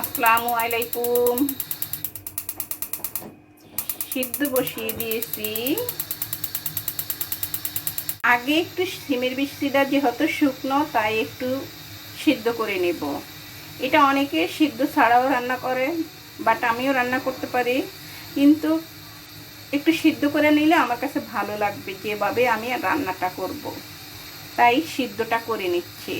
আসসালামু আলাইকুম। সিদ্ধ বসিয়ে দিয়েছি। আগে একটু সিমের বৃষ্টিটা যেহেতু শুকনো, তাই একটু সিদ্ধ করে নেব। এটা অনেকে সিদ্ধ ছাড়াও রান্না করে বাট আমিও রান্না করতে পারি। কিন্তু একটু সিদ্ধ করে নিলে আমার কাছে ভালো লাগবে, যেভাবে আমি রান্নাটা করব। তাই সিদ্ধটা করে নিচ্ছি।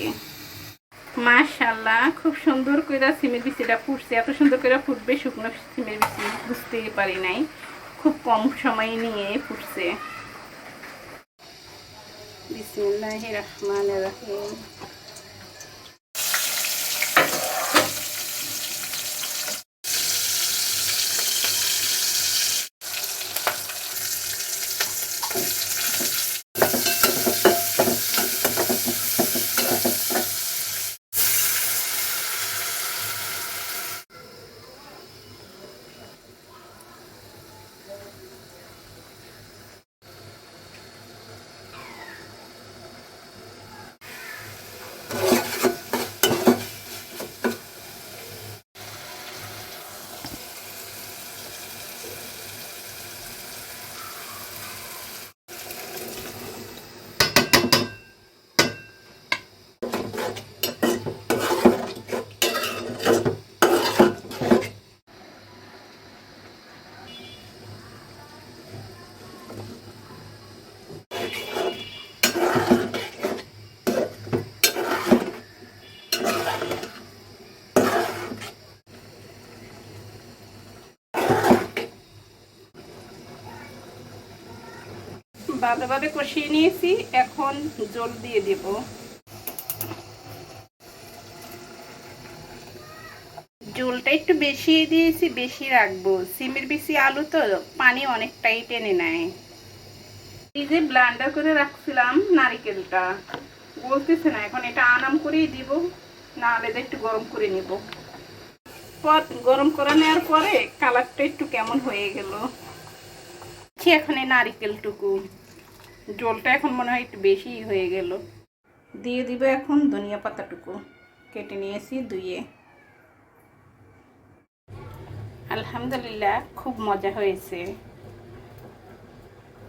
মাশাল্লাহ খুব সুন্দর করে সিমের বিচিটা ফুটছে এত সুন্দর করে ফুটবে শুকনো সিমের বিচি, বুঝতেই পারি নাই। খুব কম সময় নিয়ে ফুটছে। বিসমুল্লাহ রহমান রহিম। ভালোভাবে কষিয়ে নিয়েছি। এখন জল দিয়ে দেব। জলটা একটু বেশি দিয়েছি, বেশি রাখব। সিমের বেশি আলু তো পানি অনেকটাই টেনে নেয়। এই যে ব্লান্ডার করে রাখছিলাম নারিকেলটা। বলতেছে না, এখন এটা আনাম করেই দিব না হলে একটু গরম করে নিব। পর গরম করে নেওয়ার পরে কালারটা একটু কেমন হয়ে গেল। এখন এই নারিকেলটুকু। জলটা এখন মনে হয় একটু বেশি হয়ে গেল। দিয়ে দিব এখন ধনিয়া পাতাটুকু। কেটে নিয়েছি ধুয়ে। আলহামদুলিল্লাহ, খুব মজা হয়েছে।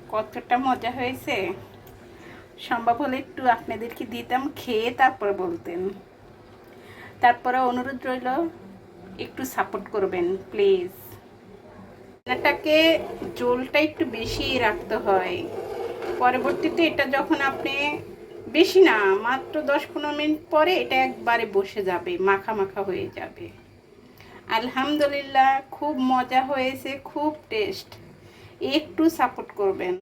কতটা মজা হয়েছে? সম্ভব হলে একটু আপনাদেরকে দিতাম, খেয়ে তারপর বলতেন। তারপরে অনুরোধ রইল, একটু সাপোর্ট করবেন প্লিজ রান্নাটাকে জলটা একটু বেশি রাখতে হয়। পরবর্তীতে এটা যখন আপনি বেশি না, মাত্র দশ পনেরো মিনিট পরে এটা একবারে বসে যাবে, মাখা মাখা হয়ে যাবে। আলহামদুলিল্লাহ, খুব মজা হয়েছে, খুব টেস্ট একটু সাপোর্ট করবেন।